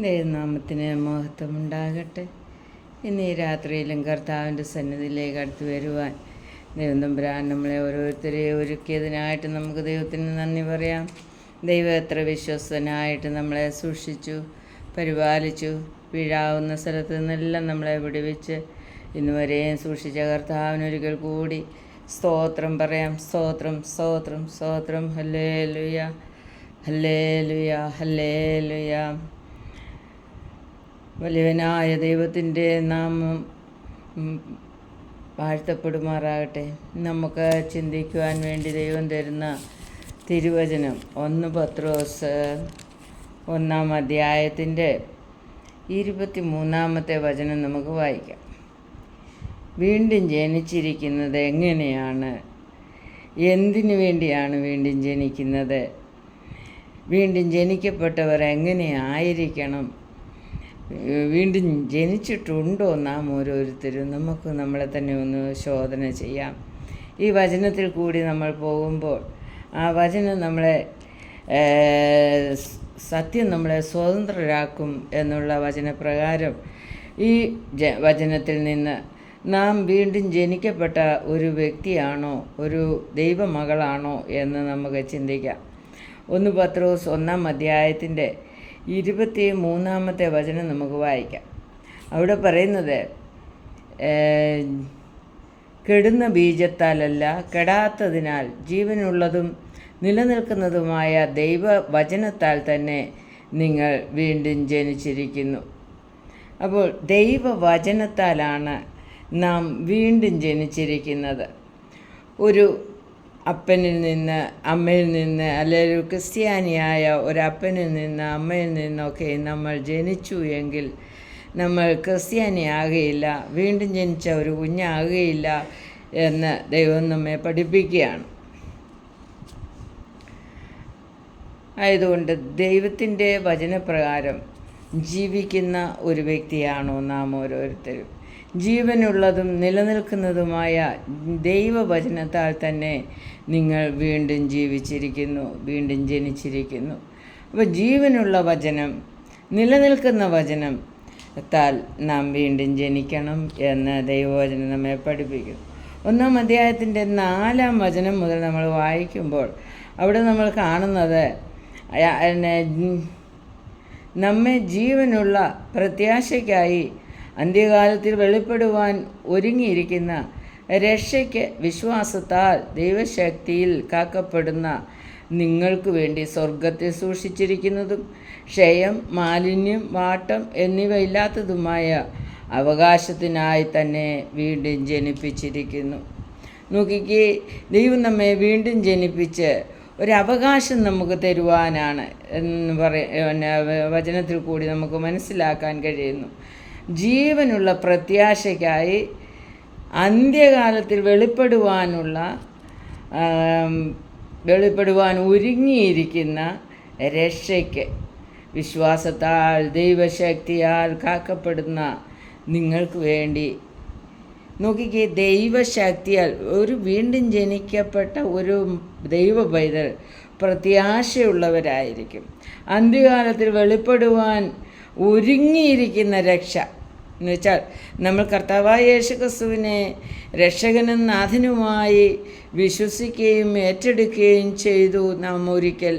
ദൈവനാമത്തിന് മഹത്വമുണ്ടാകട്ടെ. ഇന്ന് ഈ രാത്രിയിലും കർത്താവിന്റെ സന്നിധിയിലേക്ക് അടുത്ത് വരുവാൻ ദൈവം നമ്മളെ ഓരോരുത്തരെ ഒരുക്കിയതിനായിട്ട് നമുക്ക് ദൈവത്തിന് നന്ദി പറയാം. ദൈവം എത്ര വിശ്വസ്തനായിട്ട് നമ്മളെ സൂക്ഷിച്ചു പരിപാലിച്ചു വീഴാവുന്ന സ്ഥലത്ത് നിന്നെല്ലാം നമ്മളെ വിടുവിച്ച് ഇന്ന് വരെയും സൂക്ഷിച്ച കർത്താവിനൊരിക്കൽ കൂടി സ്തോത്രം പറയാം. സ്തോത്രം സ്തോത്രം സ്തോത്രം. ഹല്ലേ ലുയ ഹല്ലേ ലുയ ഹല്ലേ ലുയ വലിയവനായ ദൈവത്തിന്റെ നാമം വാഴ്ത്തപ്പെടുമാറാകട്ടെ. നമുക്ക് ചിന്തിക്കുവാൻ വേണ്ടി ദൈവം തരുന്ന തിരുവചനം ഒന്ന് പത്രോസ് ഒന്നാം അധ്യായത്തിന്റെ ഇരുപത്തി മൂന്നാമത്തെ വചനം നമുക്ക് വായിക്കാം. വീണ്ടും ജനിച്ചിരിക്കുന്നത് എങ്ങനെയാണ്? എന്തിനു വേണ്ടിയാണ് വീണ്ടും ജനിക്കുന്നത്? വീണ്ടും ജനിക്കപ്പെട്ടവർ എങ്ങനെ ആയിരിക്കണം? വീണ്ടും ജനിച്ചിട്ടുണ്ടോ നാം ഓരോരുത്തരും? നമുക്ക് നമ്മളെ തന്നെ ഒന്ന് ശോധന ചെയ്യാം. ഈ വചനത്തിൽ കൂടി നമ്മൾ പോകുമ്പോൾ ആ വചനം നമ്മളെ സത്യം നമ്മളെ സ്വതന്ത്രരാക്കും എന്നുള്ള വചനപ്രകാരം ഈ ജ വചനത്തിൽ നിന്ന് നാം വീണ്ടും ജനിക്കപ്പെട്ട ഒരു വ്യക്തിയാണോ ഒരു ദൈവമകളാണോ എന്ന് നമുക്ക് ചിന്തിക്കാം. ഒന്ന് പത്രോസ് ഒന്നാം അധ്യായത്തിന്റെ ഇരുപത്തി മൂന്നാമത്തെ വചനം നമുക്ക് വായിക്കാം. അവിടെ പറയുന്നത് കെടുന്ന ബീജത്താലല്ല കെടാത്തതിനാൽ ജീവനുള്ളതും നിലനിൽക്കുന്നതുമായ ദൈവവചനത്താൽ തന്നെ നിങ്ങൾ വീണ്ടും ജനിച്ചിരിക്കുന്നു. അപ്പോൾ ദൈവവചനത്താലാണ് നാം വീണ്ടും ജനിച്ചിരിക്കുന്നത്. ഒരു അപ്പനിൽ നിന്ന് അമ്മയിൽ നിന്ന് അല്ലെങ്കിൽ ഒരു ക്രിസ്ത്യാനിയായ ഒരപ്പനിൽ നിന്ന് അമ്മയിൽ നിന്നൊക്കെ നമ്മൾ ജനിച്ചു എങ്കിൽ നമ്മൾ ക്രിസ്ത്യാനിയാകുകയില്ല വീണ്ടും ജനിച്ച ഒരു കുഞ്ഞാകുകയില്ല എന്ന് ദൈവം നമ്മെ പഠിപ്പിക്കുകയാണ്. ആയതുകൊണ്ട് ദൈവത്തിന്റെ വചനപ്രകാരം ജീവിക്കുന്ന ഒരു വ്യക്തിയാണോ നാം ഓരോരുത്തരും. ജീവനുള്ളതും നിലനിൽക്കുന്നതുമായ ദൈവവചനത്താൽ തന്നെ നിങ്ങൾ വീണ്ടും ജീവിച്ചിരിക്കുന്നു വീണ്ടും ജനിച്ചിരിക്കുന്നു. അപ്പോൾ ജീവനുള്ള വചനം നിലനിൽക്കുന്ന വചനം താൽ നാം വീണ്ടും ജനിക്കണം എന്ന് ദൈവവചനം നമ്മെ പഠിപ്പിക്കുന്നു ഒന്നാം അധ്യായത്തിന്റെ നാലാം വചനം മുതൽ നമ്മൾ വായിക്കുമ്പോൾ അവിടെ നമ്മൾ കാണുന്നത് നമ്മെ ജീവനുള്ള പ്രത്യാശയ്ക്കായി അന്ത്യകാലത്തിൽ വെളിപ്പെടുവാൻ ഒരുങ്ങിയിരിക്കുന്ന രക്ഷയ്ക്ക് വിശ്വാസത്താൽ ദൈവശക്തിയിൽ കാക്കപ്പെടുന്ന നിങ്ങൾക്ക് വേണ്ടി സ്വർഗത്തിൽ സൂക്ഷിച്ചിരിക്കുന്നതും ക്ഷയം മാലിന്യം വാട്ടം എന്നിവയില്ലാത്തതുമായ അവകാശത്തിനായി തന്നെ വീണ്ടും ജനിപ്പിച്ചിരിക്കുന്നു. നോക്കിക്കേ ദൈവം നമ്മെ വീണ്ടും ജനിപ്പിച്ച് ഒരവകാശം നമുക്ക് തരുവാനാണ് എന്ന് പറയ വചനത്തിൽ കൂടി നമുക്ക് മനസ്സിലാക്കാൻ കഴിയുന്നു. ജീവനുള്ള പ്രത്യാശയ്ക്കായി അന്ത്യകാലത്തിൽ വെളിപ്പെടുവാനുള്ള വെളിപ്പെടുവാൻ ഒരുങ്ങിയിരിക്കുന്ന രക്ഷയ്ക്ക് വിശ്വാസത്താൽ ദൈവശക്തിയാൽ കാക്കപ്പെടുന്ന നിങ്ങൾക്ക് വേണ്ടി. നോക്കിക്കേ ദൈവശക്തിയാൽ ഒരു വീണ്ടും ജനിക്കപ്പെട്ട ഒരു ദൈവ പൈതൽ പ്രത്യാശയുള്ളവരായിരിക്കും. അന്ത്യകാലത്തിൽ വെളിപ്പെടുവാൻ ഒരുങ്ങിയിരിക്കുന്ന രക്ഷ എന്ന് വെച്ചാൽ നമ്മൾ കർത്താവായ യേശു ക്രിസ്തുവിനെ രക്ഷകനും നാഥനുമായി വിശ്വസിക്കുകയും ഏറ്റെടുക്കുകയും ചെയ്തു നാം ഒരിക്കൽ.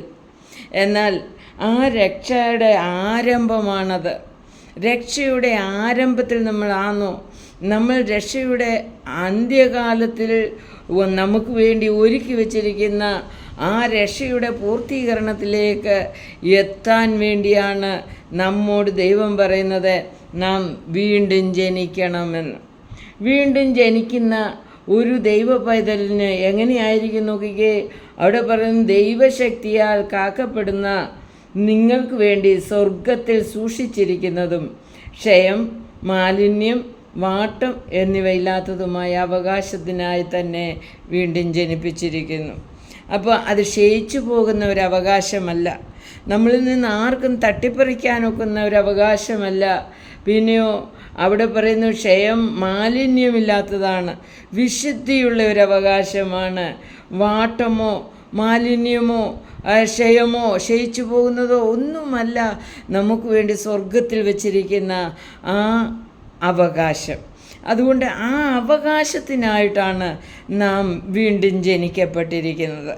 എന്നാൽ ആ രക്ഷയുടെ ആരംഭമാണത്. രക്ഷയുടെ ആരംഭത്തിൽ നമ്മൾ ആണോ നമ്മൾ രക്ഷയുടെ അന്ത്യകാലത്തിൽ നമുക്ക് വേണ്ടി ഒരുക്കി വച്ചിരിക്കുന്ന ആ രക്ഷയുടെ പൂർത്തീകരണത്തിലേക്ക് എത്താൻ വേണ്ടിയാണ് നമ്മോട് ദൈവം പറയുന്നത് നാം വീണ്ടും ജനിക്കണമെന്ന്. വീണ്ടും ജനിക്കുന്ന ഒരു ദൈവ പൈതലിന് എങ്ങനെയായിരിക്കും നോക്കിക്കേ? അവിടെ പറയുന്ന ദൈവശക്തിയാൽ കാക്കപ്പെടുന്ന നിങ്ങൾക്ക് വേണ്ടി സ്വർഗത്തിൽ സൂക്ഷിച്ചിരിക്കുന്നതും ക്ഷയം മാലിന്യം വാട്ടം എന്നിവയില്ലാത്തതുമായ അവകാശത്തിനായി തന്നെ വീണ്ടും ജനിപ്പിച്ചിരിക്കുന്നു. അപ്പോൾ അത് ക്ഷയിച്ചു പോകുന്ന ഒരു അവകാശമല്ല. നമ്മളിൽ നിന്ന് ആർക്കും തട്ടിപ്പറിക്കാനൊക്കുന്ന ഒരു അവകാശമല്ല. പിന്നെയോ അവിടെ പറയുന്നു ക്ഷയം മാലിന്യമില്ലാത്തതാണ്. വിശുദ്ധിയുള്ള ഒരു അവകാശമാണ്. വാട്ടമോ മാലിന്യമോ ക്ഷയമോ ക്ഷയിച്ചു പോകുന്നതോ ഒന്നുമല്ല നമുക്ക് വേണ്ടി സ്വർഗത്തിൽ വച്ചിരിക്കുന്ന ആ അവകാശം. അതുകൊണ്ട് ആ അവകാശത്തിനായിട്ടാണ് നാം വീണ്ടും ജനിക്കപ്പെട്ടിരിക്കുന്നത്.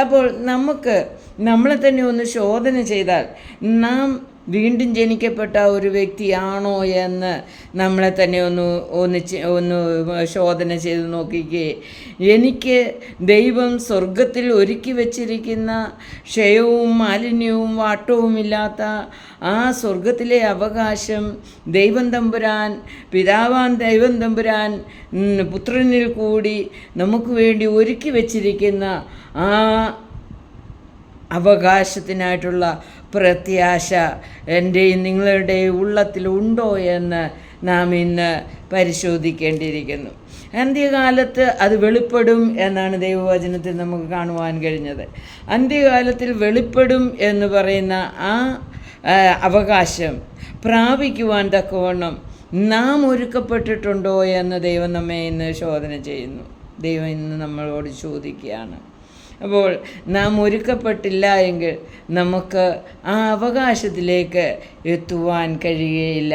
അപ്പോൾ നമുക്ക് നമ്മളെ തന്നെ ഒന്ന് ശോധന ചെയ്താൽ നാം വീണ്ടും ജനിക്കപ്പെട്ട ഒരു വ്യക്തിയാണോ എന്ന് നമ്മളെ തന്നെ ഒന്ന് ഒന്ന് ഒന്ന് ശോധന ചെയ്ത് നോക്കിക്കേ. എനിക്ക് ദൈവം സ്വർഗത്തിൽ ഒരുക്കി വച്ചിരിക്കുന്ന ക്ഷയവും മാലിന്യവും വാട്ടവുമില്ലാത്ത ആ സ്വർഗത്തിലെ അവകാശം ദൈവം തമ്പുരാൻ പിതാവാൻ ദൈവം തമ്പുരാൻ പുത്രനിൽ കൂടി നമുക്ക് വേണ്ടി ഒരുക്കി വച്ചിരിക്കുന്ന ആ അവകാശത്തിനായിട്ടുള്ള പ്രത്യാശ എന്റെയും നിങ്ങളുടെയും ഉള്ളത്തിലുണ്ടോ എന്ന് നാം ഇന്ന് പരിശോധിക്കേണ്ടിയിരിക്കുന്നു. അന്ത്യകാലത്ത് അത് വെളിപ്പെടും എന്നാണ് ദൈവവചനത്തിൽ നമുക്ക് കാണുവാൻ കഴിഞ്ഞത്. അന്ത്യകാലത്തിൽ വെളിപ്പെടും എന്ന് പറയുന്ന ആ അവകാശം പ്രാപിക്കുവാൻ തക്കവണ്ണം നാം ഒരുക്കപ്പെട്ടിട്ടുണ്ടോ എന്ന് ദൈവം നമ്മെ ഇന്ന് ശോധന ചെയ്യുന്നു. ദൈവം ഇന്ന് നമ്മളോട് ചോദിക്കുകയാണ്. അപ്പോൾ നാം ഒരുക്കപ്പെട്ടില്ല എങ്കിൽ നമുക്ക് ആ അവകാശത്തിലേക്ക് എത്തുവാൻ കഴിയുകയില്ല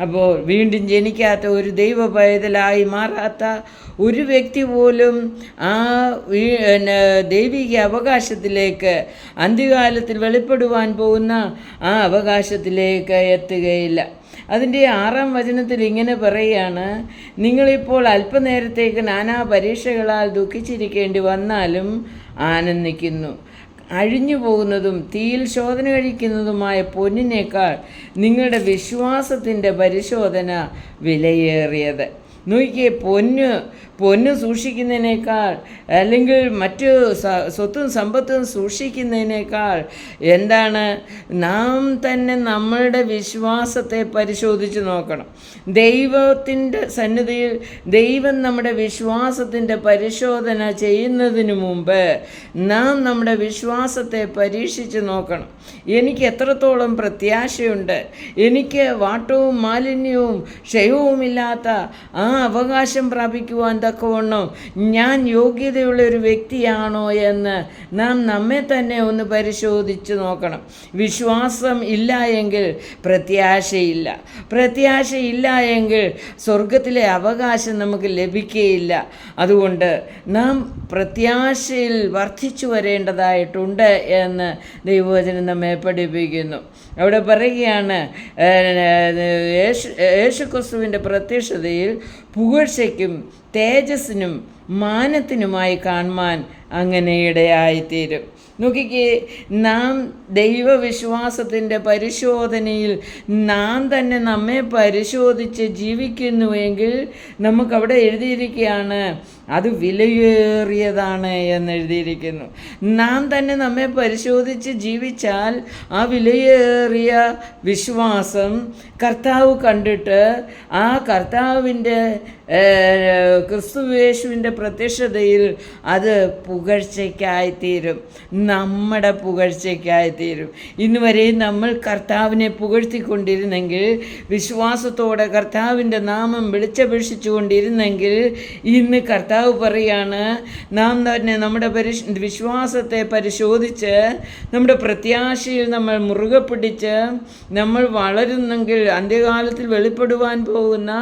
അപ്പോൾ വീണ്ടും ജനിക്കാത്ത ഒരു ദൈവ പൈതലായി മാറാത്ത ഒരു വ്യക്തി പോലും ആ ദൈവിക അവകാശത്തിലേക്ക് അന്ത്യകാലത്തിൽ വെളിപ്പെടുവാൻ പോകുന്ന ആ അവകാശത്തിലേക്ക് എത്തുകയില്ല. അതിന്റെ ആറാം വചനത്തിൽ ഇങ്ങനെ പറയുകയാണ് നിങ്ങളിപ്പോൾ അല്പനേരത്തേക്ക് നാനാ പരീക്ഷകളാൽ ദുഃഖിച്ചിരിക്കേണ്ടി വന്നാലും ആനന്ദിക്കുന്നു. അഴിഞ്ഞു പോകുന്നതും തീയിൽ ശോധന കഴിക്കുന്നതുമായ പൊന്നിനേക്കാൾ നിങ്ങളുടെ വിശ്വാസത്തിന്റെ പരിശോധന വിലയേറിയത്. നോക്കിയേ പൊന്ന് പൊന്ന് സൂക്ഷിക്കുന്നതിനേക്കാൾ അല്ലെങ്കിൽ മറ്റ് സ്വത്തും സമ്പത്തും സൂക്ഷിക്കുന്നതിനേക്കാൾ എന്താണ്? നാം തന്നെ നമ്മളുടെ വിശ്വാസത്തെ പരിശോധിച്ച് നോക്കണം. ദൈവത്തിന്റെ സന്നിധിയിൽ ദൈവം നമ്മുടെ വിശ്വാസത്തിന്റെ പരിശോധന ചെയ്യുന്നതിന് മുമ്പ് നാം നമ്മുടെ വിശ്വാസത്തെ പരീക്ഷിച്ച് നോക്കണം. എനിക്ക് എത്രത്തോളം പ്രത്യാശയുണ്ട്? എനിക്ക് വാട്ടവും മാലിന്യവും ക്ഷയവുമില്ലാത്ത ആ അവകാശം പ്രാപിക്കുവാൻ തക്കവണ്ണം ഞാൻ യോഗ്യതയുള്ള ഒരു വ്യക്തിയാണോ എന്ന് നാം നമ്മെ തന്നെ ഒന്ന് പരിശോധിച്ച് നോക്കണം. വിശ്വാസം ഇല്ല എങ്കിൽ പ്രത്യാശയില്ല. പ്രത്യാശയില്ല എങ്കിൽ സ്വർഗത്തിലെ അവകാശം നമുക്ക് ലഭിക്കുകയില്ല അതുകൊണ്ട് നാം പ്രത്യാശയിൽ വർദ്ധിച്ചു വരേണ്ടതായിട്ടുണ്ട് എന്ന് ദൈവവചനം നമ്മെ പഠിപ്പിക്കുന്നു. അവിടെ പറയുകയാണ് യേശു യേശുക്രിസ്തുവിന്റെ പ്രത്യക്ഷതയിൽ പുകഴ്ചയ്ക്കും തേജസ്സിനും മാനത്തിനുമായി കാണുവാൻ അങ്ങനെ ഇടയായിത്തീരും. നോക്കിക്കേ നാം ദൈവവിശ്വാസത്തിന്റെ പരിശോധനയിൽ നാം തന്നെ നമ്മെ പരിശോധിച്ച് ജീവിക്കുന്നുവെങ്കിൽ നമുക്കവിടെ എഴുതിയിരിക്കുകയാണ് അത് വിലയേറിയതാണ് എന്ന് എഴുതിയിരിക്കുന്നു നാം തന്നെ നമ്മെ പരിശോധിച്ച് ജീവിച്ചാൽ ആ വിലയേറിയ വിശ്വാസം കർത്താവ് കണ്ടിട്ട് ആ കർത്താവിന്റെ ക്രിസ്തുവേശുവിന്റെ പ്രത്യക്ഷതയിൽ അത് പുകഴ്ചയ്ക്കായിത്തീരും. നമ്മുടെ പുകഴ്ചയ്ക്കായിത്തീരും. ഇന്ന് വരെയും നമ്മൾ കർത്താവിനെ പുകഴ്ത്തിക്കൊണ്ടിരുന്നെങ്കിൽ വിശ്വാസത്തോടെ കർത്താവിന്റെ നാമം വിളിച്ചപേക്ഷിച്ചു കൊണ്ടിരുന്നെങ്കിൽ ഇന്ന് കർത്താവ് പറയാണ് നാം തന്നെ നമ്മുടെ പരിശ് വിശ്വാസത്തെ പരിശോധിച്ച് നമ്മുടെ പ്രത്യാശയിൽ നമ്മൾ മുറുകെ പിടിച്ച് നമ്മൾ വളരുന്നെങ്കിൽ അന്ത്യകാലത്തിൽ വെളിപ്പെടുവാൻ പോകുന്ന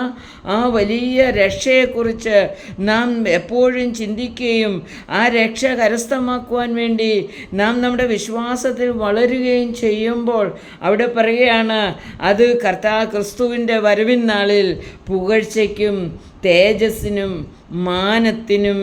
ആ വലിയ രക്ഷയെക്കുറിച്ച് നാം എപ്പോഴും ചിന്തിക്കുകയും ആ രക്ഷ കരസ്ഥമാക്കുവാൻ വേണ്ടി നാം നമ്മുടെ വിശ്വാസത്തിൽ വളരുകയും ചെയ്യുമ്പോൾ അവിടെ പറയുകയാണ് അത് കർത്താ ക്രിസ്തുവിന്റെ വരവിൻ നാളിൽ പുകഴ്ചയ്ക്കും തേജസ്സിനും മാനത്തിനും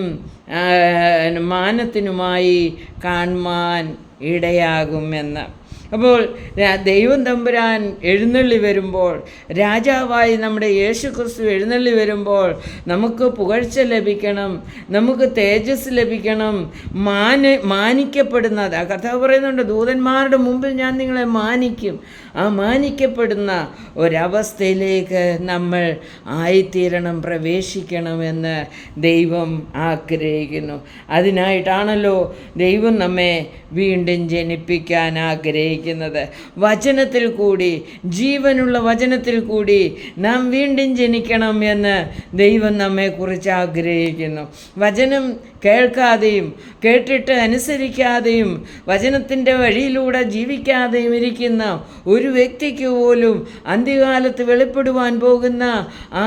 മാനത്തിനുമായി കാണുവാൻ ഇടയാകുമെന്ന്. അപ്പോൾ ദൈവം തമ്പുരാൻ എഴുന്നള്ളി വരുമ്പോൾ രാജാവായി നമ്മുടെ യേശു ക്രിസ്തു എഴുന്നള്ളി വരുമ്പോൾ നമുക്ക് പുകഴ്ച ലഭിക്കണം നമുക്ക് തേജസ് ലഭിക്കണം മാന മാനിക്കപ്പെടുന്നത് ആ കഥ പറയുന്നുണ്ട് ദൂതന്മാരുടെ മുമ്പിൽ ഞാൻ നിങ്ങളെ മാനിക്കും. ആ മാനിക്കപ്പെടുന്ന ഒരവസ്ഥയിലേക്ക് നമ്മൾ ആയിത്തീരണം പ്രവേശിക്കണമെന്ന് ദൈവം ആഗ്രഹിക്കുന്നു. അതിനായിട്ടാണല്ലോ ദൈവം നമ്മെ വീണ്ടും ജനിപ്പിക്കാൻ ആഗ്രഹിക്കുന്നത്. ആഗ്രഹിക്കുന്നത്. വചനത്തിൽ കൂടി ജീവനുള്ള വചനത്തിൽ കൂടി നാം വീണ്ടും ജനിക്കണം എന്ന് ദൈവം നമ്മെക്കുറിച്ച് ആഗ്രഹിക്കുന്നു. വചനം കേൾക്കാതെയും കേട്ടിട്ട് അനുസരിക്കാതെയും വചനത്തിന്റെ വഴിയിലൂടെ ജീവിക്കാതെയും ഇരിക്കുന്ന ഒരു വ്യക്തിക്ക് പോലും അന്ത്യകാലത്ത് വെളിപ്പെടുവാൻ പോകുന്ന ആ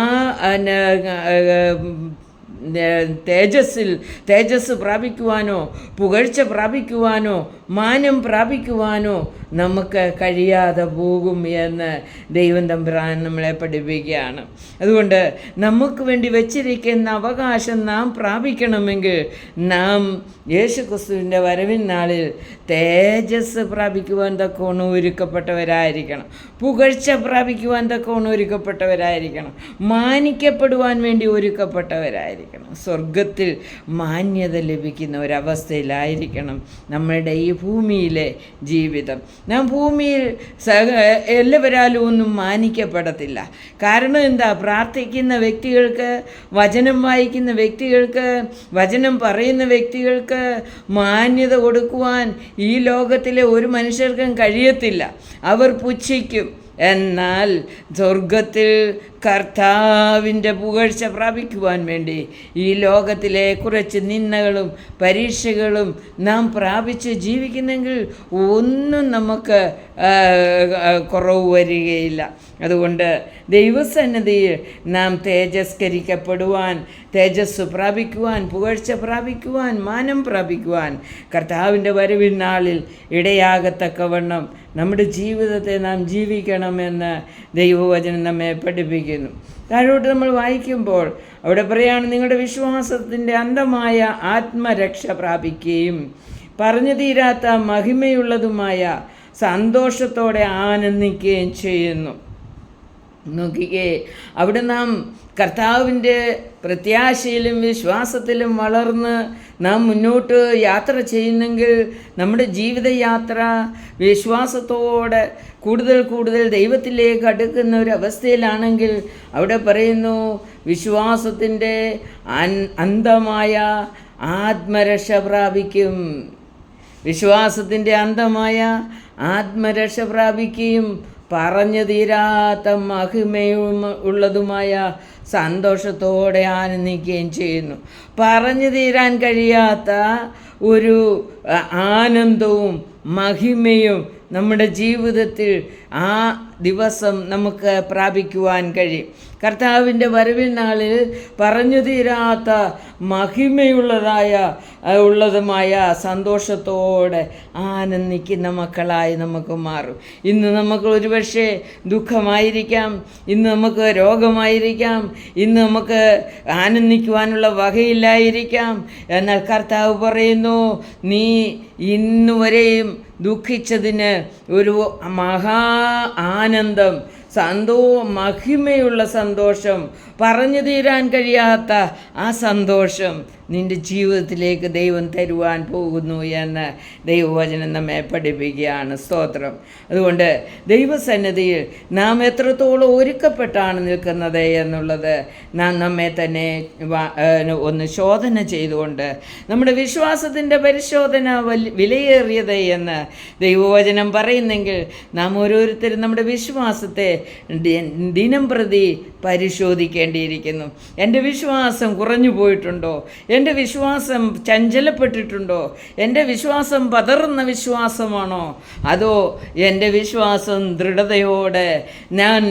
തേജസ്സിൽ തേജസ് പ്രാപിക്കുവാനോ പുകഴ്ച പ്രാപിക്കുവാനോ മാനം പ്രാപിക്കുവാനോ നമുക്ക് കഴിയാതെ പോകും എന്ന് ദൈവം തമ്പുരാൻ നമ്മളെ പഠിപ്പിക്കുകയാണ്. അതുകൊണ്ട് നമുക്ക് വേണ്ടി വച്ചിരിക്കുന്ന അവകാശം നാം പ്രാപിക്കണമെങ്കിൽ നാം യേശു ക്രിസ്തുവിന്റെ വരവിൻ നാളിൽ തേജസ് പ്രാപിക്കുവാൻ തക്കോണം ഒരുക്കപ്പെട്ടവരായിരിക്കണം പുകഴ്ച പ്രാപിക്കുവാൻ തക്കോണം ഒരുക്കപ്പെട്ടവരായിരിക്കണം മാനിക്കപ്പെടുവാൻ വേണ്ടി ഒരുക്കപ്പെട്ടവരായിരിക്കണം. സ്വർഗത്തിൽ മാന്യത ലഭിക്കുന്ന ഒരവസ്ഥയിലായിരിക്കണം നമ്മളുടെ ഈ ഭൂമിയിലെ ജീവിതം. നാം ഭൂമിയിൽ സഹ എല്ലാവരാലും ഒന്നും മാനിക്കപ്പെടത്തില്ല. കാരണം എന്താ? പ്രാർത്ഥിക്കുന്ന വ്യക്തികൾക്ക് വചനം വായിക്കുന്ന വ്യക്തികൾക്ക് വചനം പറയുന്ന വ്യക്തികൾക്ക് മാന്യത കൊടുക്കുവാൻ ഈ ലോകത്തിലെ ഒരു മനുഷ്യർക്കും കഴിയത്തില്ല. അവർ പുച്ഛിക്കും. എന്നാൽ സ്വർഗത്തിൽ കർത്താവിന്റെ പുകഴ്ച പ്രാപിക്കുവാൻ വേണ്ടി ഈ ലോകത്തിലെ കുറച്ച് നിന്നകളും പരീക്ഷകളും നാം പ്രാപിച്ച് ജീവിക്കുന്നെങ്കിൽ ഒന്നും നമുക്ക് കുറവ് വരികയില്ല. അതുകൊണ്ട് ദൈവസന്നിധിയിൽ നാം തേജസ്കരിക്കപ്പെടുവാൻ തേജസ് പ്രാപിക്കുവാൻ പുകഴ്ച പ്രാപിക്കുവാൻ മാനം പ്രാപിക്കുവാൻ കർത്താവിന്റെ വരവിൻ നാളിൽ ഇടയാകത്തക്കവണ്ണം നമ്മുടെ ജീവിതത്തെ നാം ജീവിക്കണമെന്ന് ദൈവവചനം നമ്മെ പഠിപ്പിക്കുന്നു. താഴോട്ട് നമ്മൾ വായിക്കുമ്പോൾ അവിടെ പറയുകയാണ് നിങ്ങളുടെ വിശ്വാസത്തിന്റെ അന്തമായ ആത്മരക്ഷ പ്രാപിക്കുകയും പറഞ്ഞു തീരാത്ത മഹിമയുള്ളതുമായ സന്തോഷത്തോടെ ആനന്ദിക്കുകയും ചെയ്യുന്നു. നോക്കിക്കേ അവിടെ നാം കർത്താവിന്റെ പ്രത്യാശയിലും വിശ്വാസത്തിലും വളർന്ന് നാം മുന്നോട്ട് യാത്ര ചെയ്യുന്നെങ്കിൽ നമ്മുടെ ജീവിതയാത്ര വിശ്വാസത്തോടെ കൂടുതൽ കൂടുതൽ ദൈവത്തിലേക്ക് അടുക്കുന്ന ഒരു അവസ്ഥയിലാണെങ്കിൽ അവിടെ പറയുന്നു വിശ്വാസത്തിന്റെ അന്തമായ ആത്മരക്ഷ പ്രാപിക്കും. വിശ്വാസത്തിന്റെ അന്തമായ ആത്മരക്ഷ പ്രാപിക്കുകയും പറഞ്ഞു തീരാത്ത മഹിമയും ഉള്ളതുമായ സന്തോഷത്തോടെ ആനന്ദിക്കുകയും ചെയ്യുന്നു. പറഞ്ഞു തീരാൻ കഴിയാത്ത ഒരു ആനന്ദവും മഹിമയും നമ്മുടെ ജീവിതത്തിൽ ആ ദിവസം നമുക്ക് പ്രാപിക്കുവാൻ കഴിയും. കർത്താവിന്റെ വരവിൻ നാളിൽ പറഞ്ഞു തീരാത്ത മഹിമയുള്ളതായ ഉള്ളതുമായ സന്തോഷത്തോടെ ആനന്ദിക്കുന്ന മക്കളായി നമുക്ക് മാറും. ഇന്ന് നമുക്ക് ഒരുപക്ഷെ ദുഃഖമായിരിക്കാം ഇന്ന് നമുക്ക് രോഗമായിരിക്കാം ഇന്ന് നമുക്ക് ആനന്ദിക്കുവാനുള്ള വകയില്ലായിരിക്കാം. എന്നാൽ കർത്താവ് പറയുന്നു നീ ഇന്നുവരെയും ദുഃഖിച്ചതിന് ഒരു മഹാ ആനന്ദം സന്തോ മഹിമയുള്ള സന്തോഷം. പറഞ്ഞു തീരാൻ കഴിയാത്ത ആ സന്തോഷം. നിന്റെ ജീവിതത്തിലേക്ക് ദൈവം തരുവാൻ പോകുന്നു എന്ന് ദൈവവചനം നമ്മെ പഠിപ്പിക്കുകയാണ് സ്തോത്രം. അതുകൊണ്ട് ദൈവസന്നിധിയിൽ നാം എത്രത്തോളം ഒരുക്കപ്പെട്ടാണ് നിൽക്കുന്നത് എന്നുള്ളത് നാം നമ്മെ തന്നെ ഒന്ന് ശോധന ചെയ്തുകൊണ്ട് നമ്മുടെ വിശ്വാസത്തിന്റെ പരിശോധന വിലയേറിയത് എന്ന് ദൈവവചനം പറയുന്നെങ്കിൽ നാം ഓരോരുത്തരും നമ്മുടെ വിശ്വാസത്തെ ദിനം പ്രതി പരിശോധിക്കേണ്ടിയിരിക്കുന്നു. എന്റെ വിശ്വാസം കുറഞ്ഞു പോയിട്ടുണ്ടോ? എന്റെ വിശ്വാസം ചഞ്ചലപ്പെട്ടിട്ടുണ്ടോ? എന്റെ വിശ്വാസം പതറുന്ന വിശ്വാസമാണോ? അതോ എന്റെ വിശ്വാസം ദൃഢതയോടെ ഞാൻ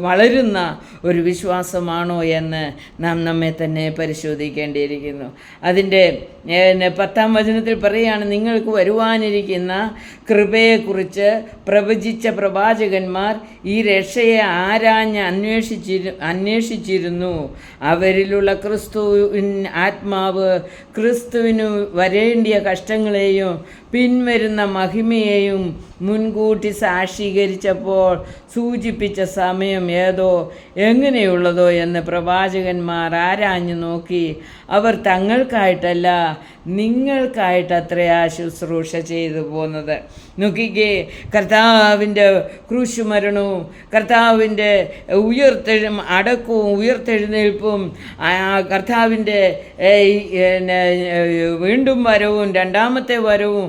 വളരുന്ന ഒരു വിശ്വാസമാണോ എന്ന് നാം നമ്മെ തന്നെ പരിശോധിക്കേണ്ടിയിരിക്കുന്നു. അതിന്റെ പത്താം വചനത്തിൽ പറയുകയാണ് നിങ്ങൾക്ക് വരുവാനിരിക്കുന്ന കൃപയെക്കുറിച്ച് പ്രവചിച്ച പ്രവാചകന്മാർ ഈ രക്ഷയെ ആരാഞ്ഞ് അന്വേഷിച്ചിരു അന്വേഷിച്ചിരുന്നു. അവരിലുള്ള ക്രിസ്തുവിൻ ആത്മാവ് ക്രിസ്തുവിനു വരേണ്ടിയ കഷ്ടങ്ങളെയും പിൻവരുന്ന മഹിമയെയും മുൻകൂട്ടി സാക്ഷീകരിച്ചപ്പോൾ സൂചിപ്പിച്ച സമയം ഏതോ എങ്ങനെയുള്ളതോ എന്ന് പ്രവാചകന്മാർ ആരാഞ്ഞു നോക്കി. അവർ തങ്ങൾക്കായിട്ടല്ല നിങ്ങൾക്കായിട്ടത്രേ ശുശ്രൂഷ ചെയ്തു പോകുന്നത് നോക്കിക്കേ കർത്താവിന്റെ ക്രൂശുമരണവും കർത്താവിന്റെ ഉയർത്തെഴും അടക്കവും ഉയർത്തെഴുന്നേൽപ്പും കർത്താവിന്റെ വീണ്ടും വരവും രണ്ടാമത്തെ വരവും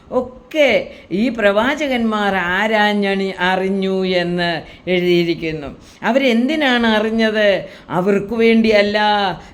ഒക്കെ ഈ പ്രവാചകന്മാർ ആരാഞ്ഞണി അറിഞ്ഞു എന്ന് എഴുതിയിരിക്കുന്നു. അവരെന്തിനാണ് അറിഞ്ഞത്? അവർക്ക് വേണ്ടിയല്ല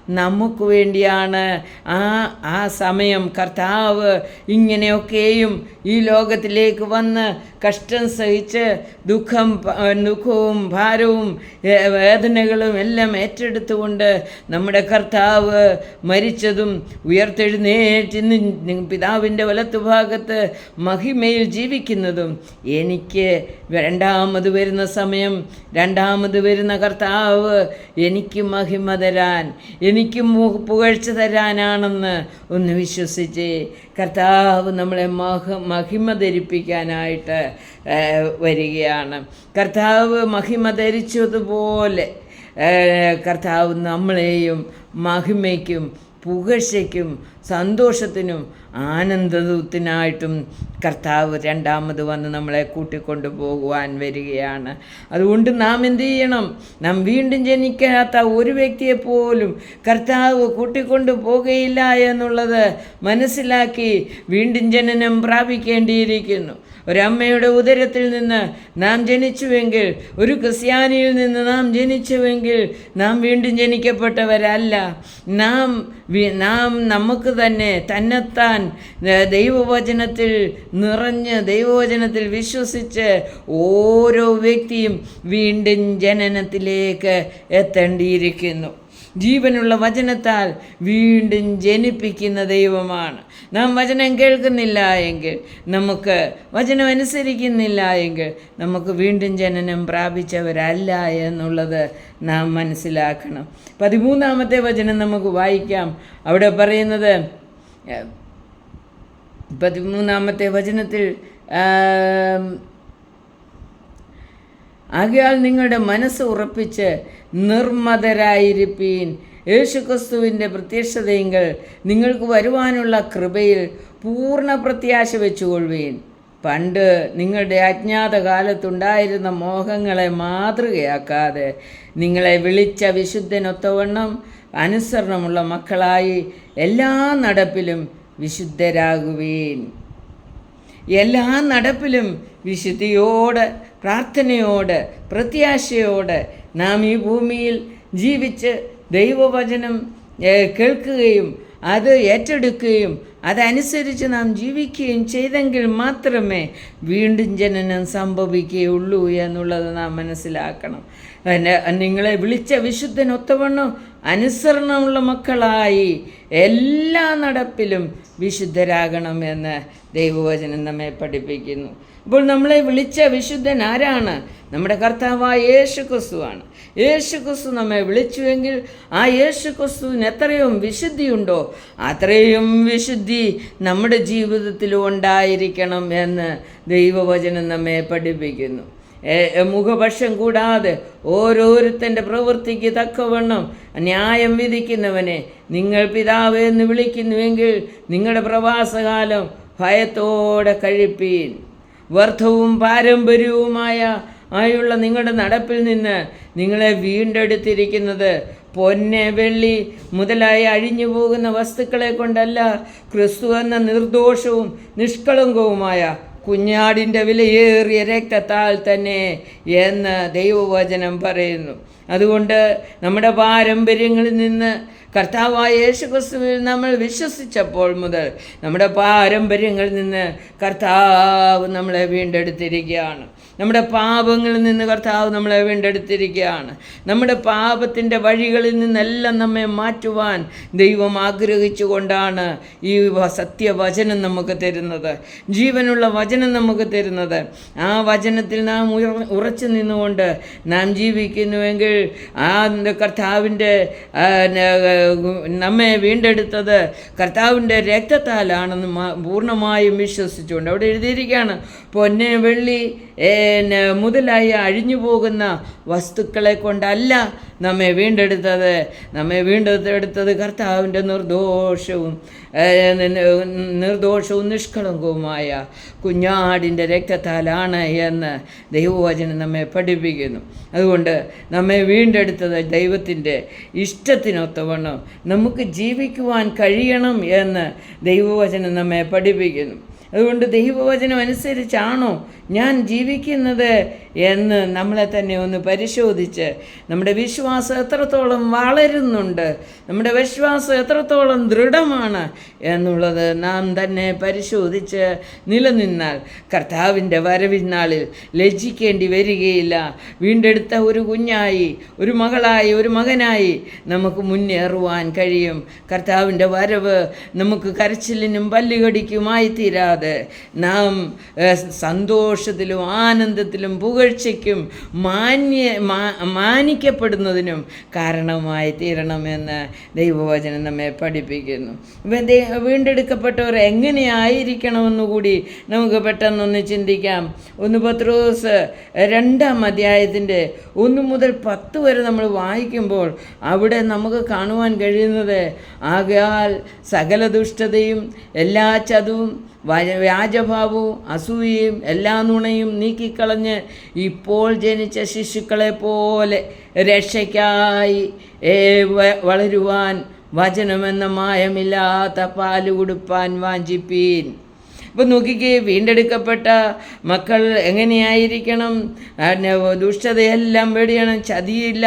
നമുക്ക് വേണ്ടിയാണ്. ആ ആ സമയം കർത്താവ് ഇങ്ങനെയൊക്കെയും ഈ ലോകത്തിലേക്ക് വന്ന് കഷ്ടം സഹിച്ച് ദുഃഖം ദുഃഖവും ഭാരവും വേദനകളും എല്ലാം ഏറ്റെടുത്തുകൊണ്ട് നമ്മുടെ കർത്താവ് മരിച്ചതും ഉയർത്തെഴുന്നേറ്റ് പിതാവിന്റെ വലത്തുഭാഗത്ത് മഹിമയിൽ ജീവിക്കുന്നതും എനിക്ക് രണ്ടാമത് വരുന്ന സമയം രണ്ടാമത് വരുന്ന കർത്താവ് എനിക്ക് മഹിമ തരാൻ എനിക്ക് പുകഴ്ച തരാനാണെന്ന് ഒന്ന് വിശ്വസിച്ച് കർത്താവ് നമ്മളെ മഹ മഹിമ ധരിപ്പിക്കാനായിട്ട് വരികയാണ്. കർത്താവ് മഹിമ ധരിച്ചതുപോലെ കർത്താവ് നമ്മളെയും മഹിമയ്ക്കും പുകഴ്ചയ്ക്കും സന്തോഷത്തിനും ആനന്ദത്തിനായിട്ടും കർത്താവ് രണ്ടാമത് വന്ന് നമ്മളെ കൂട്ടിക്കൊണ്ടു പോകുവാൻ വരികയാണ്. അതുകൊണ്ട് നാം എന്ത് ചെയ്യണം? നാം വീണ്ടും ജനിക്കാത്ത ഒരു വ്യക്തിയെപ്പോലും കർത്താവ് കൂട്ടിക്കൊണ്ടു പോകുകയില്ല എന്നുള്ളത് മനസ്സിലാക്കി വീണ്ടും ജനനം പ്രാപിക്കേണ്ടിയിരിക്കുന്നു. ഒരമ്മയുടെ ഉദരത്തിൽ നിന്ന് നാം ജനിച്ചുവെങ്കിൽ ഒരു ക്രിസ്ത്യാനിയിൽ നിന്ന് നാം ജനിച്ചുവെങ്കിൽ നാം വീണ്ടും ജനിക്കപ്പെട്ടവരല്ല. നാം നാം നമുക്ക് തന്നെ തന്നെത്താൻ ദൈവവചനത്തിൽ നിറഞ്ഞ് ദൈവവചനത്തിൽ വിശ്വസിച്ച് ഓരോ വ്യക്തിയും വീണ്ടും ജനനത്തിലേക്ക് എത്തേണ്ടിയിരിക്കുന്നു. ജീവനുള്ള വചനത്താൽ വീണ്ടും ജനിപ്പിക്കുന്ന ദൈവമാണ്. നാം വചനം കേൾക്കുന്നില്ല എങ്കിൽ നമുക്ക് വചനം അനുസരിക്കുന്നില്ല എങ്കിൽ നമുക്ക് വീണ്ടും ജനനം പ്രാപിച്ചവരല്ല എന്നുള്ളത് നാം മനസ്സിലാക്കണം. പതിമൂന്നാമത്തെ വചനം നമുക്ക് വായിക്കാം. അവിടെ പറയുന്നത് പതിമൂന്നാമത്തെ വചനത്തിൽ ആകയാൽ നിങ്ങളുടെ മനസ്സ് ഉറപ്പിച്ച് നിർമ്മതരായിരിപ്പീൻ. യേശുക്രിസ്തുവിന്റെ പ്രത്യക്ഷതയെങ്കിൽ നിങ്ങൾക്ക് വരുവാനുള്ള കൃപയിൽ പൂർണ പ്രത്യാശ വെച്ചുകൊള്ളുവീൻ. പണ്ട് നിങ്ങളുടെ അജ്ഞാത കാലത്തുണ്ടായിരുന്ന മോഹങ്ങളെ മാതൃകയാക്കാതെ നിങ്ങളെ വിളിച്ച വിശുദ്ധനൊത്തവണ്ണം അനുസരണമുള്ള മക്കളായി എല്ലാ നടപ്പിലും വിശുദ്ധരാകുവീൻ. എല്ലാ നടപ്പിലും വിശുദ്ധിയോട് പ്രാർത്ഥനയോട് പ്രത്യാശയോട് നാം ഈ ഭൂമിയിൽ ജീവിച്ച് ദൈവവചനം കേൾക്കുകയും അത് ഏറ്റെടുക്കുകയും അതനുസരിച്ച് നാം ജീവിക്കുകയും ചെയ്തെങ്കിൽ മാത്രമേ വീണ്ടും ജനനം സംഭവിക്കുകയുള്ളൂ എന്നുള്ളത് നാം മനസ്സിലാക്കണം. നിങ്ങളെ വിളിച്ച വിശുദ്ധനൊത്തവണ്ണം അനുസരണമുള്ള മക്കളായി എല്ലാ നടപ്പിലും വിശുദ്ധരാകണമെന്ന് ദൈവവചനം നമ്മെ പഠിപ്പിക്കുന്നു. ഇപ്പോൾ നമ്മളെ വിളിച്ച വിശുദ്ധൻ ആരാണ്? നമ്മുടെ കർത്താവായ യേശു ക്രിസ്തുവാണ് യേശു ക്രിസ്തു നമ്മെ വിളിച്ചുവെങ്കിൽ ആ യേശു ക്രിസ്തുവിന് എത്രയും വിശുദ്ധിയുണ്ടോ അത്രയും വിശുദ്ധി നമ്മുടെ ജീവിതത്തിൽ ഉണ്ടായിരിക്കണം എന്ന് ദൈവവചനം നമ്മെ പഠിപ്പിക്കുന്നു. മുഖപക്ഷം കൂടാതെ ഓരോരുത്തന്റെ പ്രവൃത്തിക്ക് തക്കവണ്ണം ന്യായം വിധിക്കുന്നവനെ നിങ്ങൾ പിതാവ് എന്ന് വിളിക്കുന്നുവെങ്കിൽ നിങ്ങളുടെ പ്രവാസകാലം ഭയത്തോടെ കഴിപ്പീൻ. വ്യർത്ഥവും പാരമ്പര്യവുമായ ആയുള്ള നിങ്ങളുടെ നടപ്പിൽ നിന്ന് നിങ്ങളെ വീണ്ടെടുത്തിരിക്കുന്നത് പൊന്ന് വെള്ളി മുതലായി അഴിഞ്ഞു പോകുന്ന വസ്തുക്കളെ കൊണ്ടല്ല ക്രിസ്തു എന്ന നിർദോഷവും നിഷ്കളങ്കവുമായ കുഞ്ഞാടിന്റെ വിലയേറിയ രക്തത്താൽ തന്നെ എന്ന് ദൈവവചനം പറയുന്നു. അതുകൊണ്ട് നമ്മുടെ പാരമ്പര്യങ്ങളിൽ നിന്ന് കർത്താവായ യേശുക്രിസ്തുവിൽ നമ്മൾ വിശ്വസിച്ചപ്പോൾ മുതൽ നമ്മുടെ പാരമ്പര്യങ്ങളിൽ നിന്ന് കർത്താവ് നമ്മളെ വീണ്ടെടുത്തിരിക്കുകയാണ്. നമ്മുടെ പാപങ്ങളിൽ നിന്ന് കർത്താവ് നമ്മളെ വീണ്ടെടുത്തിരിക്കുകയാണ്. നമ്മുടെ പാപത്തിന്റെ വഴികളിൽ നിന്നെല്ലാം നമ്മെ മാറ്റുവാൻ ദൈവം ആഗ്രഹിച്ചുകൊണ്ടാണ് ഈ സത്യവചനം നമുക്ക് തരുന്നത്. ജീവനുള്ള വചനം നമുക്ക് തരുന്നത്. ആ വചനത്തിൽ നാം ഉറച്ചു നിന്നുകൊണ്ട് നാം ജീവിക്കുന്നുവെങ്കിൽ ആ കർത്താവിന്റെ നമ്മെ വീണ്ടെടുത്തത് കർത്താവിന്റെ രക്തത്താലാണെന്ന് പൂർണമായും വിശ്വസിച്ചുകൊണ്ട് അവിടെ എഴുതിയിരിക്കുകയാണ്. പൊന്നെ വെള്ളി മുതലായി അഴിഞ്ഞു പോകുന്ന വസ്തുക്കളെ കൊണ്ടല്ല നമ്മെ വീണ്ടെടുത്തത്. നമ്മെ വീണ്ടെടുത്തത് കർത്താവിന്റെ നിർദോഷവും നിർദോഷവും നിഷ്കളങ്കവുമായ കുഞ്ഞാടിന്റെ രക്തത്താലാണ് എന്ന് ദൈവവചനം നമ്മെ പഠിപ്പിക്കുന്നു. അതുകൊണ്ട് നമ്മെ വീണ്ടെടുത്തത് ദൈവത്തിന്റെ ഇഷ്ടത്തിനൊത്തവണ്ണം നമുക്ക് ജീവിക്കുവാൻ കഴിയണം എന്ന് ദൈവവചനം നമ്മെ പഠിപ്പിക്കുന്നു. അതുകൊണ്ട് ദൈവവചനം അനുസരിച്ചാണോ ഞാൻ ജീവിക്കുന്നത് എന്ന് നമ്മളെ തന്നെ ഒന്ന് പരിശോധിച്ച് നമ്മുടെ വിശ്വാസം എത്രത്തോളം വളരുന്നുണ്ട് നമ്മുടെ വിശ്വാസം എത്രത്തോളം ദൃഢമാണ് എന്നുള്ളത് നാം തന്നെ പരിശോധിച്ച് നിലനിന്നാൽ കർത്താവിന്റെ വരവിനാളിൽ ലജ്ജിക്കേണ്ടി വരികയില്ല. വീണ്ടെടുത്ത ഒരു കുഞ്ഞായി ഒരു മകളായി ഒരു മകനായി നമുക്ക് മുന്നേറുവാൻ കഴിയും. കർത്താവിന്റെ വരവ് നമുക്ക് കരച്ചിലിനും പല്ലുകടിക്കുമായി തീരാതെ നാം സന്തോഷത്തിലും ആനന്ദത്തിലും പുകഴ്ചയ്ക്കും മാന്യ മാനിക്കപ്പെടുന്നതിനും കാരണമായി തീരണമെന്ന് ദൈവവചനം നമ്മെ പഠിപ്പിക്കുന്നു. വീണ്ടെടുക്കപ്പെട്ടവർ എങ്ങനെയായിരിക്കണമെന്ന് കൂടി നമുക്ക് പെട്ടെന്നൊന്ന് ചിന്തിക്കാം. ഒന്ന് പത്രോസ് രണ്ടാം അധ്യായത്തിന്റെ ഒന്ന് മുതൽ പത്ത് വരെ നമ്മൾ വായിക്കുമ്പോൾ അവിടെ നമുക്ക് കാണുവാൻ കഴിയുന്നത് ആകയാൽ സകല ദുഷ്ടതയും എല്ലാ ചതുവും വ്യാജഭാവവും അസൂയയും എല്ലാ നുണയും നീക്കിക്കളഞ്ഞ് ഇപ്പോൾ ജനിച്ച ശിശുക്കളെ പോലെ രക്ഷയ്ക്കായി വളരുവാൻ വചനമെന്ന മായമില്ലാത്ത പാൽ കൊടുപ്പാൻ വാഞ്ചിപ്പീൻ. ഇപ്പം നോക്കിക്കേ വീണ്ടെടുക്കപ്പെട്ട മക്കൾ എങ്ങനെയായിരിക്കണം? ദുഷ്ടതയെല്ലാം വെടിയണം ചതിയില്ല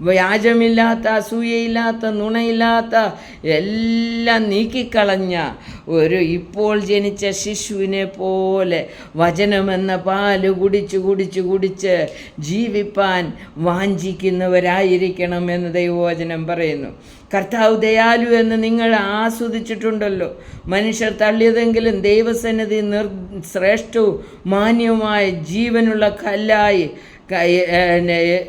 വ്യാജമില്ലാത്ത അസൂയയില്ലാത്ത നുണയില്ലാത്ത എല്ലാം നീക്കിക്കളഞ്ഞ ഒരു ഇപ്പോൾ ജനിച്ച ശിശുവിനെ പോലെ വചനമെന്ന പാൽ കുടിച്ച് കുടിച്ച് കുടിച്ച് ജീവിപ്പാൻ വാഞ്ചിക്കുന്നവരായിരിക്കണം എന്ന് ദൈവവചനം പറയുന്നു. കർത്താവ് ദയാലു എന്ന് നിങ്ങൾ ആസ്വദിച്ചിട്ടുണ്ടല്ലോ. മനുഷ്യർ തള്ളിയതെങ്കിലും ദൈവസന്നിധി നിർ ശ്രേഷ്ഠവും മാന്യവുമായ ജീവനുള്ള കല്ലായി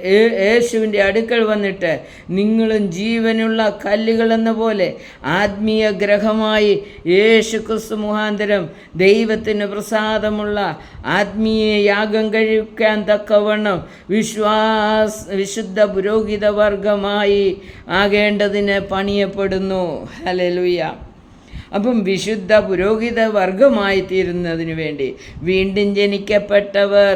യേശുവിന്റെ അടുക്കൽ വന്നിട്ട് നിങ്ങളും ജീവനുള്ള കല്ലുകൾ എന്ന പോലെ ആത്മീയ ഗ്രഹമായി യേശു ക്രിസ്തു മുഖാന്തരം ദൈവത്തിന് പ്രസാദമുള്ള ആത്മീയ യാഗം കഴിക്കാൻ തക്കവണ്ണം വിശ്വാസ വിശുദ്ധ പുരോഹിത വർഗമായി ആകേണ്ടതിന് പണിയപ്പെടുന്നു. ഹലലുയ്യ അപ്പം വിശുദ്ധ പുരോഹിത വർഗമായി തീരുന്നതിന് വേണ്ടി വീണ്ടും ജനിക്കപ്പെട്ടവർ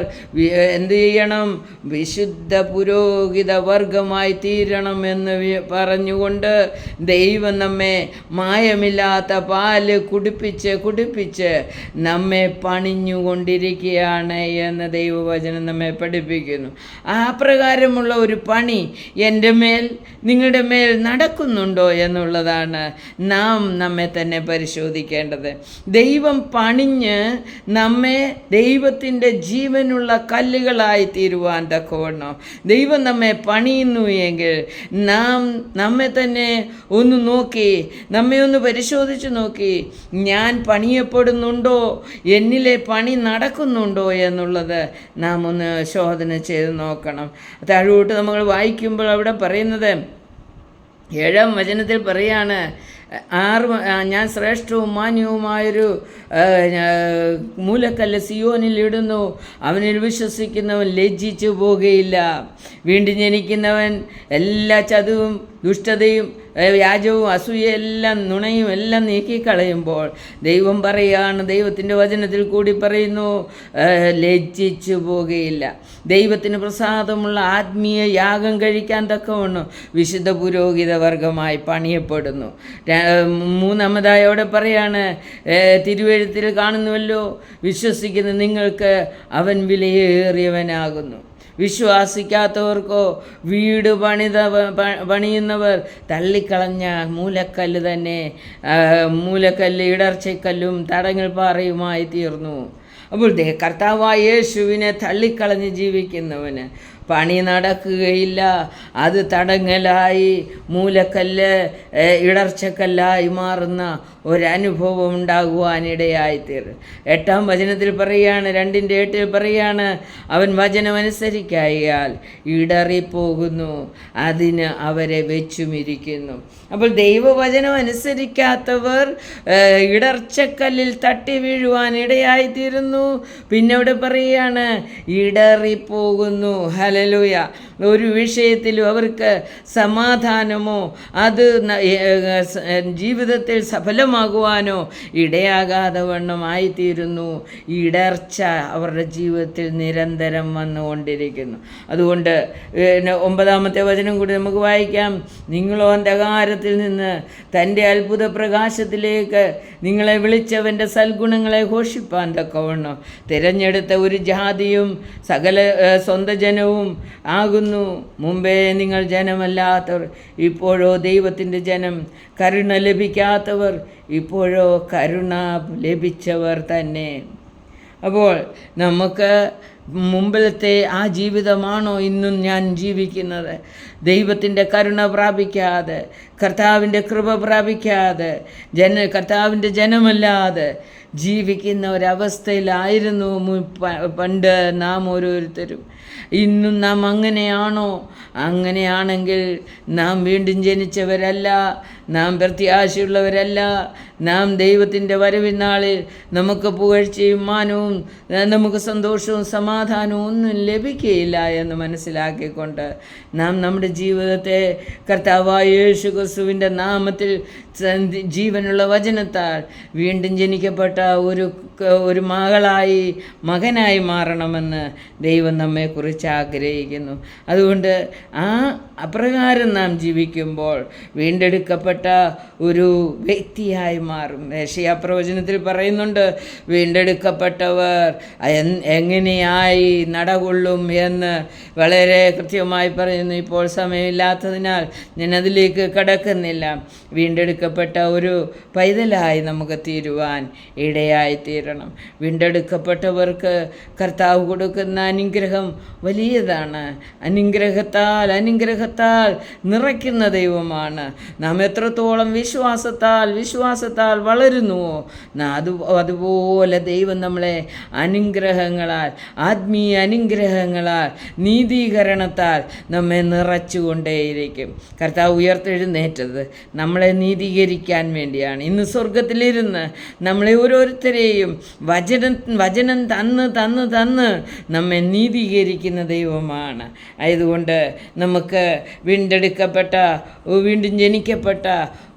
എന്ത് ചെയ്യണം? വിശുദ്ധ പുരോഹിത വർഗമായി തീരണം എന്ന് പറഞ്ഞുകൊണ്ട് ദൈവം നമ്മെ മായമില്ലാത്ത പാൽ കുടിപ്പിച്ച് കുടിപ്പിച്ച് നമ്മെ പണിഞ്ഞുകൊണ്ടിരിക്കുകയാണ് എന്ന് ദൈവവചനം നമ്മെ പഠിപ്പിക്കുന്നു. ആ പ്രകാരമുള്ള ഒരു പണി എന്റെ മേൽ നിങ്ങളുടെ മേൽ നടക്കുന്നുണ്ടോ എന്നുള്ളതാണ് നാം നമ്മെ തന്നെ പരിശോധിക്കേണ്ടത്. ദൈവം പണിഞ്ഞ് നമ്മെ ദൈവത്തിന്റെ ജീവനുള്ള കല്ലുകളായി തീരുവാൻ തക്കവണ്ണം. ദൈവം നമ്മെ പണിയുന്നു എങ്കിൽ നാം നമ്മെ തന്നെ ഒന്ന് നോക്കി നമ്മെ ഒന്ന് പരിശോധിച്ച് നോക്കി ഞാൻ പണിയപ്പെടുന്നുണ്ടോ എന്നിലെ പണി നടക്കുന്നുണ്ടോ എന്നുള്ളത് നാം ഒന്ന് ശോധന ചെയ്ത് നോക്കണം. താഴോട്ട് നമ്മൾ വായിക്കുമ്പോൾ അവിടെ പറയുന്നത് ഏഴാം വചനത്തിൽ പറയാണ് ആറ് ഞാൻ ശ്രേഷ്ഠവും മാന്യവുമായൊരു മൂലക്കല്ല് സിയോനിൽ ഇടുന്നു. അവനിൽ വിശ്വസിക്കുന്നവൻ ലജ്ജിച്ചു പോകുകയില്ല. വീണ്ടും ജനിക്കുന്നവൻ എല്ലാ ചതുവും ദുഷ്ടതയും വ്യാജവും അസൂയയെല്ലാം നുണയും എല്ലാം നീക്കിക്കളയുമ്പോൾ ദൈവം പറയുകയാണ് ദൈവത്തിന്റെ വചനത്തിൽ കൂടി പറയുന്നു ലജ്ജിച്ചു പോകുകയില്ല. ദൈവത്തിന് പ്രസാദമുള്ള ആത്മീയ യാഗം കഴിക്കാൻ തക്കവണ്ണം വിശുദ്ധ പുരോഹിത വർഗമായി പണിയപ്പെടുന്നു. മൂന്നാമതായി അവിടെ പറയാണ് തിരുവഴുത്തിൽ കാണുന്നുവല്ലോ വിശ്വസിക്കുന്ന നിങ്ങൾക്ക് അവൻ വിലയേറിയവനാകുന്നു. വിശ്വാസിക്കാത്തവർക്കോ വീട് പണിത പണിയുന്നവർ തള്ളിക്കളഞ്ഞ മൂലക്കല്ല് തന്നെ മൂലക്കല്ല് ഇടർച്ചക്കല്ലും തടങ്ങൾ പാറയുമായി തീർന്നു. അപ്പോൾ കർത്താവായ യേശുവിനെ തള്ളിക്കളഞ്ഞ് ജീവിക്കുന്നവന് പണി നടക്കുകയില്ല. അത് തടങ്ങലായി മൂലക്കല്ല് ഇടർച്ചക്കല്ലായി മാറുന്ന ഒരനുഭവം ഉണ്ടാകുവാനിടയായിത്തീരും എട്ടാം വചനത്തിൽ പറയാണ് രണ്ടിന്റെ എട്ടിൽ പറയാണ് അവൻ വചനമനുസരിക്കായാൽ ഇടറിപ്പോകുന്നു അതിന് അവരെ വെച്ചുമിരിക്കുന്നു. അപ്പോൾ ദൈവവചനം അനുസരിക്കാത്തവർ ഇടർച്ചക്കല്ലിൽ തട്ടി വീഴുവാൻ ഇടയായിത്തീരുന്നു പിന്നെ അവിടെ പറയുകയാണ് ഇടറിപ്പോകുന്നു. ഹലലൂയ ഒരു വിഷയത്തിലും അവർക്ക് സമാധാനമോ അത് ജീവിതത്തിൽ സഫലമാകുവാനോ ഇടയാകാതെ വണ്ണമായിത്തീരുന്നു ഇടർച്ച അവരുടെ ജീവിതത്തിൽ നിരന്തരം വന്നുകൊണ്ടിരിക്കുന്നു. അതുകൊണ്ട് ഒമ്പതാമത്തെ വചനം കൂടി നമുക്ക് വായിക്കാം. നിങ്ങളോ അന്ധകാരത്തിൽ നിന്ന് തന്റെ അത്ഭുത പ്രകാശത്തിലേക്ക് നിങ്ങളെ വിളിച്ചവന്റെ സൽഗുണങ്ങളെ ഘോഷിപ്പാൻ തക്കവണ്ണം. തിരഞ്ഞെടുത്ത ഒരു ജാതിയും സകല സ്വന്തജനവും സ്വന്തം ആകുന്നു മുമ്പേ നിങ്ങൾ ജനമല്ലാത്തവർ ഇപ്പോഴോ ദൈവത്തിന്റെ ജനം. കരുണ ലഭിക്കാത്തവർ ഇപ്പോഴോ കരുണ ലഭിച്ചവർ തന്നെ. അപ്പോൾ നമുക്ക് മുമ്പിലത്തെ ആ ജീവിതമാണോ ഇന്നും ഞാൻ ജീവിക്കുന്നത്? ദൈവത്തിന്റെ കരുണ പ്രാപിക്കാതെ കർത്താവിന്റെ കൃപ പ്രാപിക്കാതെ ജന കർത്താവിന്റെ ജനമല്ലാതെ ജീവിക്കുന്ന ഒരവസ്ഥയിലായിരുന്നു പണ്ട് നാം ഓരോരുത്തരും. ഇന്നും നാം അങ്ങനെയാണോ? അങ്ങനെയാണെങ്കിൽ നാം വീണ്ടും ജനിച്ചവരല്ല. നാം പ്രത്യാശയുള്ളവരല്ല. നാം ദൈവത്തിന്റെ വരവിനാളിൽ നമുക്ക് പുകഴ്ചയും മാനവും നമുക്ക് സന്തോഷവും സമാധാനവും ഒന്നും ലഭിക്കുകയില്ല എന്ന് മനസ്സിലാക്കിക്കൊണ്ട് നാം നമ്മുടെ ജീവിതത്തെ കർത്താവായ യേശു ക്രിസ്തുവിന്റെ നാമത്തിൽ ജീവനുള്ള വചനത്താൽ വീണ്ടും ജനിക്കപ്പെട്ട ഒരു ഒരു മകളായി മകനായി മാറണമെന്ന് ദൈവം നമ്മെക്കുറിച്ച് ആഗ്രഹിക്കുന്നു. അതുകൊണ്ട് ആ അപ്രകാരം നാം ജീവിക്കുമ്പോൾ വീണ്ടെടുക്കപ്പെട്ട ഒരു വ്യക്തിയായി മാറും. ഏഷ്യ പ്രവചനത്തിൽ പറയുന്നുണ്ട് വീണ്ടെടുക്കപ്പെട്ടവർ എങ്ങനെയായി നടകൊള്ളും എന്ന് വളരെ കൃത്യമായി പറയുന്നു. ഇപ്പോൾ സമയമില്ലാത്തതിനാൽ ഞാൻ അതിലേക്ക് കടക്കുന്നില്ല. വീണ്ടെടുക്കപ്പെട്ട ഒരു പൈതലായി നമുക്ക് തീരുവാൻ ഇടയായി തീരണം വീണ്ടെടുക്കപ്പെട്ടവർക്ക് കർത്താവ് കൊടുക്കുന്ന അനുഗ്രഹം വലിയതാണ്. അനുഗ്രഹത്താൽ അനുഗ്രഹത്താൽ നിറയ്ക്കുന്ന ദൈവമാണ്. നാം എത്രത്തോളം വിശ്വാസത്താൽ വിശ്വാസത്താൽ വളരുന്നുവോ അത് അതുപോലെ ദൈവം നമ്മളെ അനുഗ്രഹങ്ങളാൽ ആത്മീയ അനുഗ്രഹങ്ങളാൽ നീതീകരണത്താൽ നമ്മെ നിറച്ചുകൊണ്ടേയിരിക്കും. കർത്താവ് ഉയർത്തെഴുന്നേറ്റത് നമ്മളെ നീതീകരിക്കാൻ വേണ്ടിയാണ്. ഇന്ന് സ്വർഗത്തിലിരുന്ന് നമ്മളെ ഓരോരുത്തരെയും വചനം വചനം തന്ന് തന്ന് തന്ന് നമ്മെ നീതീകരിക്കുന്ന ദൈവമാണ്. ആയതുകൊണ്ട് നമുക്ക് വീണ്ടെടുക്കപ്പെട്ട വീണ്ടും ജനിക്കപ്പെട്ട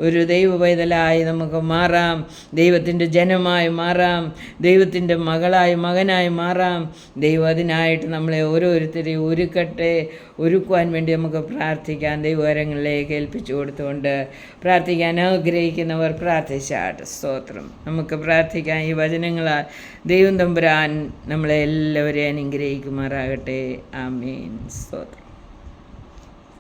ഒരു ദൈവ പൈതലായി നമുക്ക് മാറാം. ദൈവത്തിന്റെ ജനമായി മാറാം. ദൈവത്തിന്റെ മകളായി മകനായി മാറാം. ദൈവം അതിനായിട്ട് നമ്മളെ ഓരോരുത്തരെയും ഒരുക്കട്ടെ ഒരുക്കുവാൻ വേണ്ടി നമുക്ക് പ്രാർത്ഥിക്കാൻ ദൈവകരങ്ങളിലേക്ക് ഏൽപ്പിച്ചു കൊടുത്തുകൊണ്ട് പ്രാർത്ഥിക്കാൻ ആഗ്രഹിക്കുന്നവർ പ്രാർത്ഥിച്ചാട്ട് സ്തോത്രം. നമുക്ക് പ്രാർത്ഥിക്കാം ഈ വചനങ്ങളാൽ. ദൈവം തമ്പുരാൻ നമ്മളെ എല്ലാവരെയും അനുഗ്രഹിക്കുമാറാകട്ടെ. ആമീൻ. സ്തോത്രം.